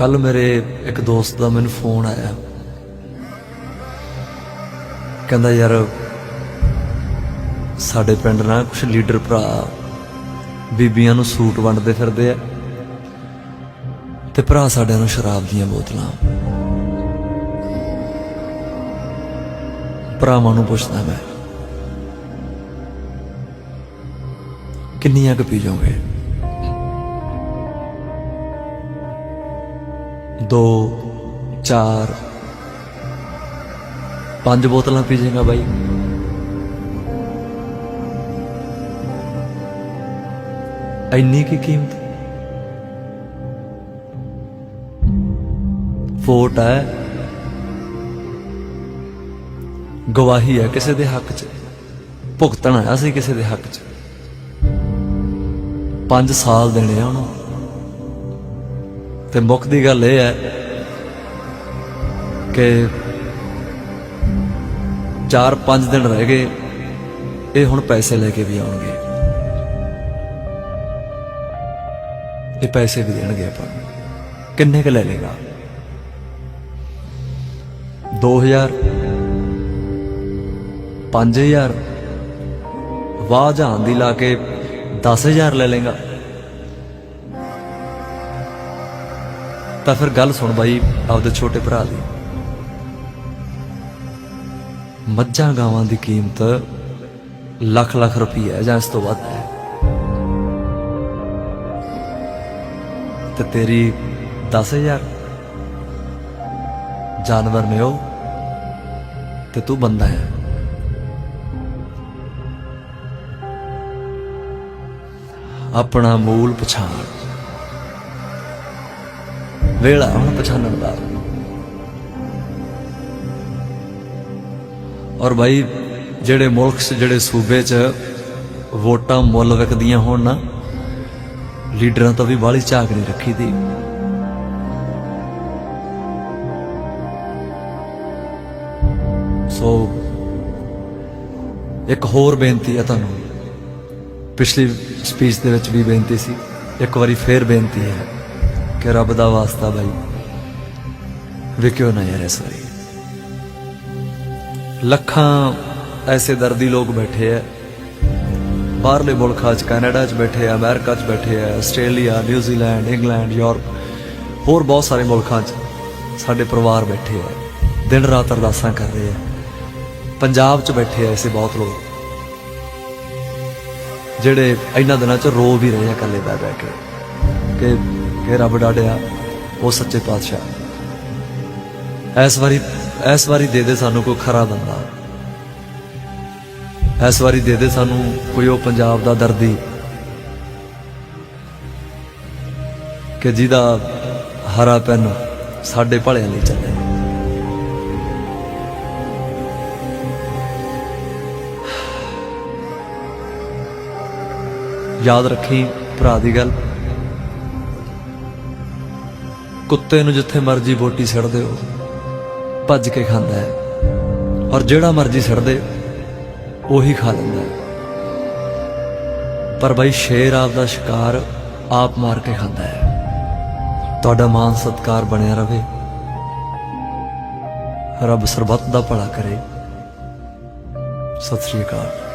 ਕੱਲ ਮੇਰੇ ਇੱਕ ਦੋਸਤ ਦਾ ਮੈਨੂੰ ਫੋਨ ਆਇਆ। ਕਹਿੰਦਾ, ਯਾਰ, ਸਾਡੇ ਪਿੰਡ ਨਾਲ ਕੁਝ ਲੀਡਰ ਭਰਾ ਬੀਬੀਆਂ ਨੂੰ ਸੂਟ ਵੰਡਦੇ ਫਿਰਦੇ ਆ ਤੇ ਭਰਾ ਸਾਡਿਆਂ ਨੂੰ ਸ਼ਰਾਬ ਦੀਆਂ ਬੋਤਲਾਂ। ਭਰਾਵਾਂ ਨੂੰ ਪੁੱਛਦਾ ਮੈਂ, ਕਿੰਨੀਆਂ ਕੁ ਪੀ ਜਾਓਗੇ ਦੋ, ਚਾਰ। ਪੰਜ ਬੋਤਲਾਂ ਪੀ ਜਾਏਗਾ ਬਾਈ। ਇੰਨੀ ਕੀ ਕੀਮਤ? ਫੋਟ ਹੈ। ਗਵਾਹੀ ਹੈ ਕਿਸੇ ਦੇ ਹੱਕ 'ਚ। ਭੁਗਤਣ ਆਇਆ ਸੀ ਕਿਸੇ ਦੇ ਹੱਕ 'ਚ। 5 ਸਾਲ ਦੇਣੇ ਆ ਉਹਨੂੰ। ਤੇ ਮੁੱਖ ਦੀ ਗੱਲ ਇਹ ਹੈ ਕਿ 4-5 ਦਿਨ ਰਹਿ ਗਏ, ਇਹ ਹੁਣ ਪੈਸੇ ਲੈ ਕੇ ਵੀ ਆਉਣਗੇ। ਇਹ ਪੈਸੇ ਵੀ ਦੇਣਗੇ ਆਪਾਂ ਨੂੰ। ਕਿੰਨੇ ਕੁ ਲੈ ਲੇਗਾ 2000 5000 ਵਾਹ ਜਹਾਨ ਦੀ ਲਾ ਕੇ 10000 ਲੈ ਲੇਗਾ ਤਾਂ ਫਿਰ ਗੱਲ ਸੁਣ ਬਾਈ, ਆਪਦੇ ਛੋਟੇ ਭਰਾ ਦੀ। ਮੱਝਾਂ ਗਾਵਾਂ ਦੀ ਕੀਮਤ ਲੱਖ ਲੱਖ ਰੁਪਈਆ ਹੈ ਜਾਂ ਇਸ ਤੋਂ ਵੱਧ ਹੈ। ਤੇ ਤੇਰੀ 10000 ਜਾਨਵਰ ਨੇ ਉਹ, ਤੇ ਤੂੰ ਬੰਦਾ ਹੈ। ਆਪਣਾ ਮੂਲ ਪਛਾਣ। ਵੇਲਾ ਹੁਣ ਪਛਾਣਨ ਦਾ ਔਰ ਭਾਈ ਜਿਹੜੇ ਮੁਲਕ 'ਚ, ਜਿਹੜੇ ਸੂਬੇ 'ਚ ਵੋਟਾਂ ਮੁੱਲ ਵਿਕਦੀਆਂ ਹੋਣ ਨਾ, ਲੀਡਰਾਂ ਤੋਂ ਵੀ ਬਾਹਲੀ ਝਾਕ ਨਹੀਂ ਰੱਖੀ ਦੀ। ਸੋ, ਇੱਕ ਹੋਰ ਬੇਨਤੀ ਹੈ ਤੁਹਾਨੂੰ। ਪਿਛਲੀ ਸਪੀਚ ਦੇ ਵਿੱਚ ਵੀ ਬੇਨਤੀ ਸੀ, ਇੱਕ ਵਾਰੀ ਫੇਰ ਬੇਨਤੀ ਹੈ। ਕਿ ਰੱਬ ਦਾ ਵਾਸਤਾ ਭਾਈ ਵਿਕਿਓ ਨਾ ਯਾਰ ਇਸ ਵਾਰੀ। ਲੱਖਾਂ ਐਸੇ ਦਰਦੀ ਲੋਕ ਬੈਠੇ ਆ। ਬਾਹਰਲੇ ਮੁਲਕਾਂ 'ਚ, ਕੈਨੇਡਾ 'ਚ ਬੈਠੇ ਆ, ਅਮਰੀਕਾ 'ਚ ਬੈਠੇ ਆ, ਆਸਟ੍ਰੇਲੀਆ, ਨਿਊਜ਼ੀਲੈਂਡ, ਇੰਗਲੈਂਡ, ਯੂਰਪ, ਹੋਰ ਬਹੁਤ ਸਾਰੇ ਮੁਲਕਾਂ 'ਚ ਸਾਡੇ ਪਰਿਵਾਰ ਬੈਠੇ ਆ। ਦਿਨ ਰਾਤ ਅਰਦਾਸਾਂ ਕਰ ਰਹੇ ਆ। ਪੰਜਾਬ 'ਚ ਬੈਠੇ ਆ ਐਸੇ ਬਹੁਤ ਲੋਕ। ਜਿਹੜੇ ਇਹਨਾਂ ਦਿਨਾਂ 'ਚ ਰੋ ਵੀ ਰਹੇ ਆ ਇਕੱਲੇ ਬਹਿ ਬਹਿ ਕੇ। ਕਿ ਕਿ ਰੱਬ ਡਾਡਿਆ ਉਹ ਸੱਚੇ ਪਾਤਸ਼ਾਹ। ਇਸ ਵਾਰੀ ਇਸ ਵਾਰੀ ਦੇ ਦੇ ਸਾਨੂੰ ਕੋਈ ਖਰਾ ਬੰਦਾ। ਇਸ ਵਾਰੀ ਦੇ ਦੇ ਸਾਨੂੰ ਕੋਈ ਉਹ ਪੰਜਾਬ ਦਾ ਦਰਦੀ। ਕਿ ਜਿਹਦਾ ਹਰਾ ਪੈਨ ਸਾਡੇ ਭਲਿਆਂ ਲਈ ਚੱਲੇ। ਯਾਦ ਰੱਖੀ ਭਰਾ ਦੀ ਗੱਲ। ਕੁੱਤੇ ਨੂੰ ਜਿੱਥੇ ਮਰਜ਼ੀ ਬੋਟੀ ਸਿੱਟ ਦਿਓ ਭੱਜ ਕੇ ਖਾਂਦਾ ਹੈ। ਔਰ ਜਿਹੜਾ ਮਰਜ਼ੀ ਸੜਦੇ, ਉਹੀ ਖਾ ਲੈਂਦਾ ਹੈ। ਪਰ ਬਈ ਸ਼ੇਰ ਆਪ ਦਾ ਸ਼ਿਕਾਰ ਆਪ ਮਾਰ ਕੇ ਖਾਂਦਾ ਹੈ। ਤੁਹਾਡਾ ਮਾਨ ਸਤਕਾਰ ਬਣਿਆ ਰਵੇ। ਰੱਬ ਸਰਬੱਤ ਦਾ ਭਲਾ ਕਰੇ। ਸਤਿ ਸ੍ਰੀ ਅਕਾਲ।